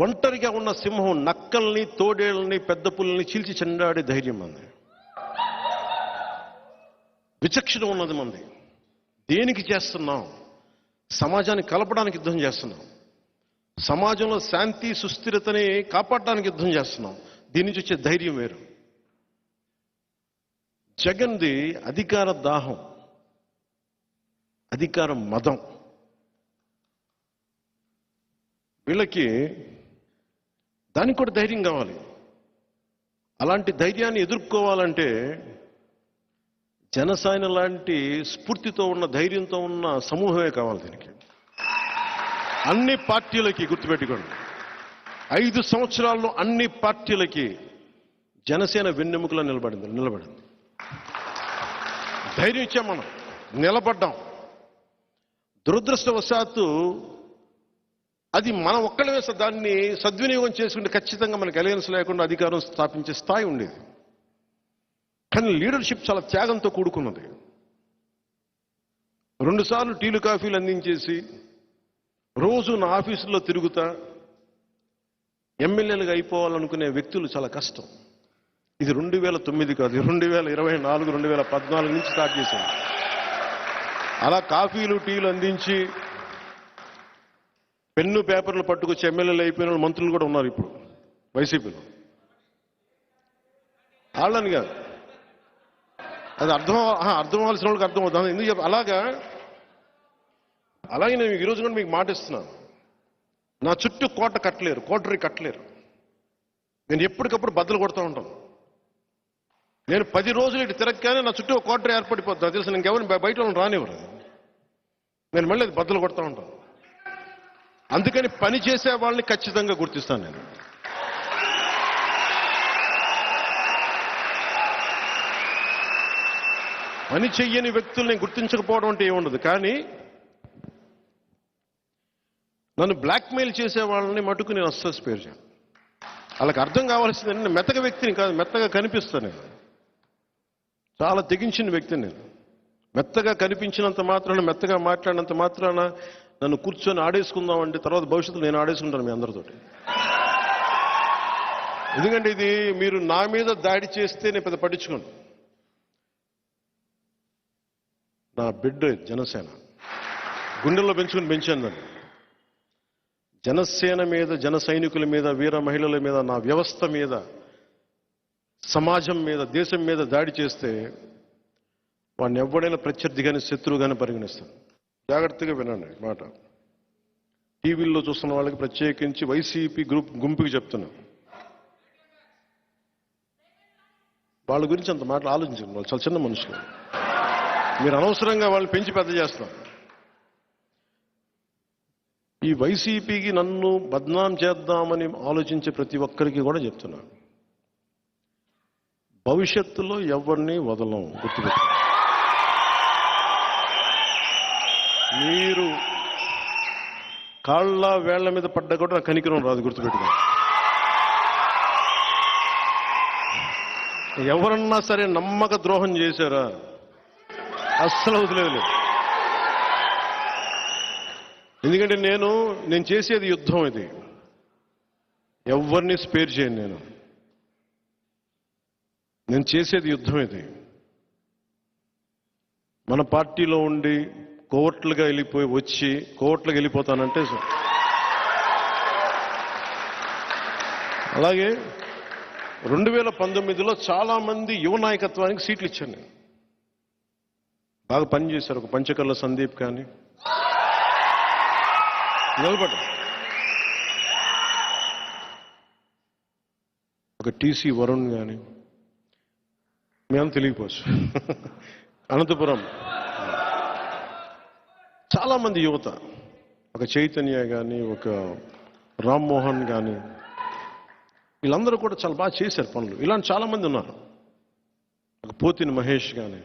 ఒంటరిగా ఉన్న సింహం నక్కల్ని తోడేళ్ళని పెద్ద పుల్లని చీల్చి చెండాడే ధైర్యం మంది. విచక్షణ ఉన్నది మంది. దేనికి చేస్తున్నాం? సమాజాన్ని కలపడానికి యుద్ధం చేస్తున్నాం. సమాజంలో శాంతి సుస్థిరతని కాపాడడానికి యుద్ధం చేస్తున్నాం. దీని నుంచి వచ్చే ధైర్యం వేరు. జగన్ది అధికార దాహం అధికార మదం. వీళ్ళకి దానికి కూడా ధైర్యం కావాలి. అలాంటి ధైర్యాన్ని ఎదుర్కోవాలంటే జనసేన లాంటి స్ఫూర్తితో ఉన్న ధైర్యంతో ఉన్న సమూహమే కావాలి దీనికి. అన్ని పార్టీలకి గుర్తుపెట్టుకోండి. ఐదు సంవత్సరాల్లో అన్ని పార్టీలకి జనసేన వెన్నెముకలో నిలబడింది నిలబడింది. ధైర్యం ఇచ్చాం మనం. నిలబడ్డాం. దురదృష్టవశాత్తు అది మనం ఒక్కళ్ళమే దాన్ని సద్వినియోగం చేసుకుంటే ఖచ్చితంగా మనకి అలయన్స్ లేకుండా అధికారం స్థాపించే స్థాయి ఉండేది. కానీ లీడర్షిప్ చాలా త్యాగంతో కూడుకున్నది. రెండుసార్లు టీలు కాఫీలు అందించేసి రోజు నా ఆఫీసులో తిరుగుతా ఎమ్మెల్యేలుగా అయిపోవాలనుకునే వ్యక్తులు చాలా కష్టం. ఇది రెండు వేల తొమ్మిది కాదు రెండు వేల ఇరవై నాలుగు రెండు వేల పద్నాలుగు నుంచి స్టార్ట్ చేశాను. అలా కాఫీలు టీలు అందించి పెన్ను పేపర్లు పట్టుకొచ్చి ఎమ్మెల్యేలు అయిపోయిన వాళ్ళు మంత్రులు కూడా ఉన్నారు ఇప్పుడు వైసీపీలో. వాళ్ళని కాదు. అది అర్థం అర్థం అవ్వాల్సిన వాళ్ళకి అర్థం అవుతుంది. ఎందుకు చెప్ప అలాగా? అలాగే నేను ఈరోజు కూడా మీకు మాటిస్తున్నాను నా చుట్టూ కోట కట్టలేరు కోటరీ కట్టలేరు. నేను ఎప్పటికప్పుడు బద్దలు కొడుతూ ఉంటాను. నేను పది రోజులు ఇటు తిరగగానే నా చుట్టూ కోటరీ ఏర్పడిపోతుంది తెలుసు నేను ఎవరిని బయట రానివ్వరు. నేను మళ్ళీ అది బద్దలు కొడుతూ ఉంటాను. అందుకని పని చేసే వాళ్ళని ఖచ్చితంగా గుర్తిస్తాను నేను. పని చెయ్యని వ్యక్తుల్ని గుర్తించకపోవడం అంటే ఏముండదు కానీ నన్ను బ్లాక్మెయిల్ చేసే వాళ్ళని మటుకు నేను అస్సలు స్పేర్ చేయను. వాళ్ళకి అర్థం కావాల్సింది నేను మెత్తగా వ్యక్తిని కాదు మెత్తగా కనిపిస్తాను నేను. చాలా తెగించిన వ్యక్తిని నేను. మెత్తగా కనిపించినంత మాత్రాన మెత్తగా మాట్లాడినంత మాత్రాన నన్ను కూర్చొని ఆడేసుకుందాం అంటే తర్వాత భవిష్యత్తులో నేను ఆడేసుకుంటాను మీ అందరితోటి. ఎందుకంటే ఇది మీరు నా మీద దాడి చేస్తే నేను పెద్ద పట్టించుకోను. నా బిడ్డ జనసేన. గుండెల్లో పెంచుకుని పెంచాను దాన్ని జనసేన మీద జన సైనికుల మీద వీర మహిళల మీద నా వ్యవస్థ మీద సమాజం మీద దేశం మీద దాడి చేస్తే వాడిని ఎవడైనా ప్రత్యర్థి కానీ శత్రువు కానీ పరిగణిస్తాను. జాగ్రత్తగా వినండి మాట. టీవీల్లో చూస్తున్న వాళ్ళకి ప్రత్యేకించి వైసీపీ గ్రూప్ గుంపుకి చెప్తున్నా. వాళ్ళ గురించి అంత మాటలు ఆలోచించండి వాళ్ళు చాలా చిన్న మనుషులు. మీరు అనవసరంగా వాళ్ళని పెంచి పెద్ద చేస్తున్నారు ఈ వైసీపీకి నన్ను బద్నాం చేద్దామని ఆలోచించే ప్రతి ఒక్కరికి కూడా చెప్తున్నాను భవిష్యత్తులో ఎవరిని వదలం గుర్తుపెట్టు మీరు కాళ్ళ వేళ్ళ మీద పడ్డా కూడా నాకు కనికరం రాదు గుర్తుపెట్టుకో. ఎవరన్నా సరే నమ్మక ద్రోహం చేశారా? అస్సలు వదిలేదు ఎందుకంటే నేను నేను చేసేది యుద్ధం ఇది. ఎవరిని స్పేర్ చేయను నేను. నేను చేసేది యుద్ధం ఇది. మన పార్టీలో ఉండి కోట్లుగా వెళ్ళిపోయి వచ్చి కోవట్లుగా వెళ్ళిపోతానంటే అలాగే రెండు వేల పంతొమ్మిదిలో చాలామంది యువ నాయకత్వానికి సీట్లు ఇచ్చాను నేను. బాగా పనిచేశారు ఒక పంచకర్ల సందీప్ కానీ. నిలబడ ఒక టీసీ వరుణ్ కానీ. మేము తెలియకపోవచ్చు. అనంతపురం. చాలామంది యువత ఒక చైతన్య కానీ ఒక రామ్మోహన్ కానీ వీళ్ళందరూ కూడా చాలా బాగా చేశారు పనులు. ఇలాంటి చాలామంది ఉన్నారు. ఒక పోతిని మహేష్ కానీ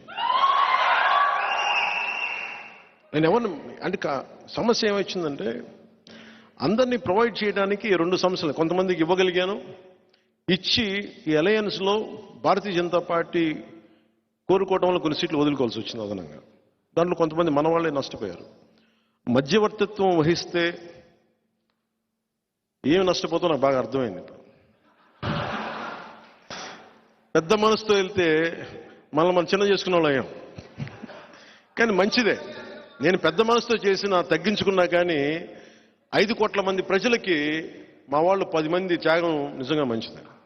నేను ఎవరిని అంటే సమస్య ఏమొచ్చిందంటే అందరినీ ప్రొవైడ్ చేయడానికి రెండు సమస్యలు కొంతమందికి ఇవ్వగలిగాను. ఇచ్చి ఈ అలయన్స్లో భారతీయ జనతా పార్టీ కోరుకోవడం వల్ల కొన్ని సీట్లు వదులుకోవాల్సి వచ్చింది అదనంగా. దాంట్లో కొంతమంది మన వాళ్ళే నష్టపోయారు. మధ్యవర్తిత్వం వహిస్తే ఏమి నష్టపోతావు నాకు బాగా అర్థమైంది ఇప్పుడు. పెద్ద మనసుతో వెళ్తే మనల్ని మనం చిన్న చేసుకున్న వాళ్ళు అయ్యాం. కానీ మంచిదే. నేను పెద్ద మనసుతో చేసిన తగ్గించుకున్నా కానీ ఐదు కోట్ల మంది ప్రజలకి మా వాళ్ళు పది మంది త్యాగం నిజంగా మంచిదే.